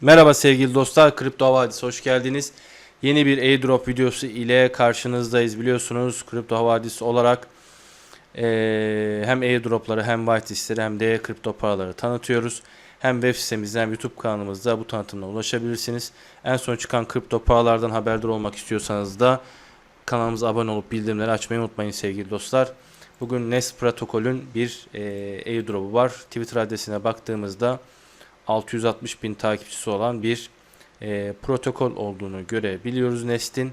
Merhaba sevgili dostlar, Kripto Havadis'e hoş geldiniz. Yeni bir airdrop videosu ile karşınızdayız biliyorsunuz. Kripto Havadis olarak eee, hem airdropları hem whitelistleri hem de kripto paraları tanıtıyoruz. Hem web sitemizden hem YouTube kanalımızda bu tanıtımla ulaşabilirsiniz. En son çıkan kripto paralardan haberdar olmak istiyorsanız da kanalımıza abone olup bildirimleri açmayı unutmayın sevgili dostlar. Bugün Nest protokolün bir eee airdrop'u var. Twitter adresine baktığımızda 660 bin takipçisi olan bir e, protokol olduğunu görebiliyoruz Nest'in.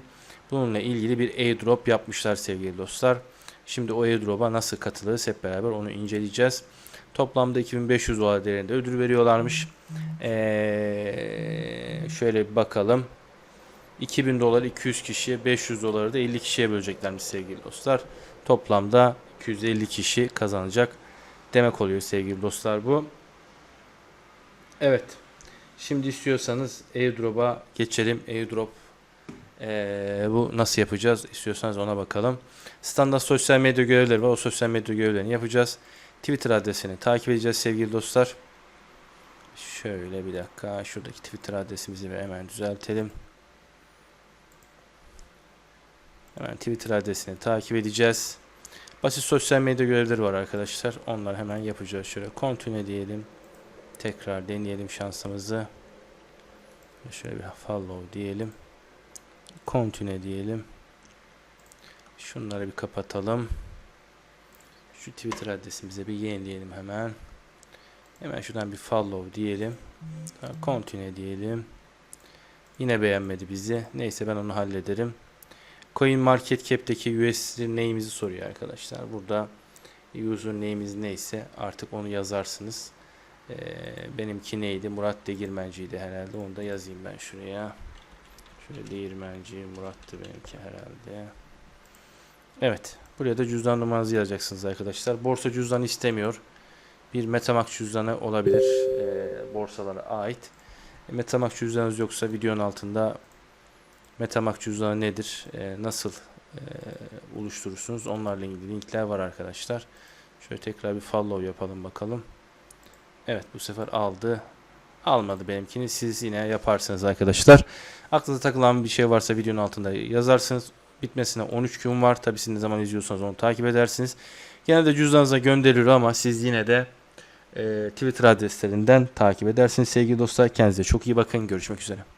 Bununla ilgili bir airdrop yapmışlar sevgili dostlar. Şimdi o airdrop'a nasıl katılırız hep beraber onu inceleyeceğiz. Toplamda 2500 dolar değerinde ödül veriyorlarmış. Ee, şöyle bir bakalım. 2000 dolar 200 kişiye 500 doları da 50 kişiye böleceklermiş sevgili dostlar. Toplamda 250 kişi kazanacak demek oluyor sevgili dostlar bu. Evet. Şimdi istiyorsanız airdrop'a geçelim. Airdrop eee, bu nasıl yapacağız? İstiyorsanız ona bakalım. Standart sosyal medya görevleri var. O sosyal medya görevlerini yapacağız. Twitter adresini takip edeceğiz sevgili dostlar. Şöyle bir dakika. Şuradaki Twitter adresimizi hemen düzeltelim. Hemen Twitter adresini takip edeceğiz. Basit sosyal medya görevleri var arkadaşlar. Onları hemen yapacağız. Şöyle continue diyelim. Tekrar deneyelim şansımızı. Şöyle bir follow diyelim. Continue diyelim. Şunları bir kapatalım. Şu Twitter adresimize bir yenileyelim hemen. Hemen şuradan bir follow diyelim. Continue diyelim. Yine beğenmedi bizi. Neyse ben onu hallederim. Coin Market Cap'teki USD name'imizi soruyor arkadaşlar. Burada user name'imiz neyse artık onu yazarsınız. Ee, benimki neydi? Murat Degirmenciydi herhalde. Onu da yazayım ben şuraya. Şöyle Değirmenci Murat'tı benimki herhalde. Evet. Buraya da cüzdan numaranızı yazacaksınız arkadaşlar. Borsa cüzdanı istemiyor. Bir Metamask cüzdanı olabilir. ee, borsalara ait. E, Metamask cüzdanınız yoksa videonun altında Metamask cüzdanı nedir? ee, nasıl ee, oluşturursunuz? Onlarla ilgili linkler var arkadaşlar. Şöyle tekrar bir follow yapalım bakalım. Evet bu sefer aldı. Almadı benimkini. Siz yine yaparsınız arkadaşlar. Aklınıza takılan bir şey varsa videonun altında yazarsınız. Bitmesine 13 gün var. Tabi siz ne zaman izliyorsanız onu takip edersiniz. Genelde cüzdanınıza gönderiyor ama siz yine de e, Twitter adreslerinden takip edersiniz sevgili dostlar. Kendinize çok iyi bakın. Görüşmek üzere.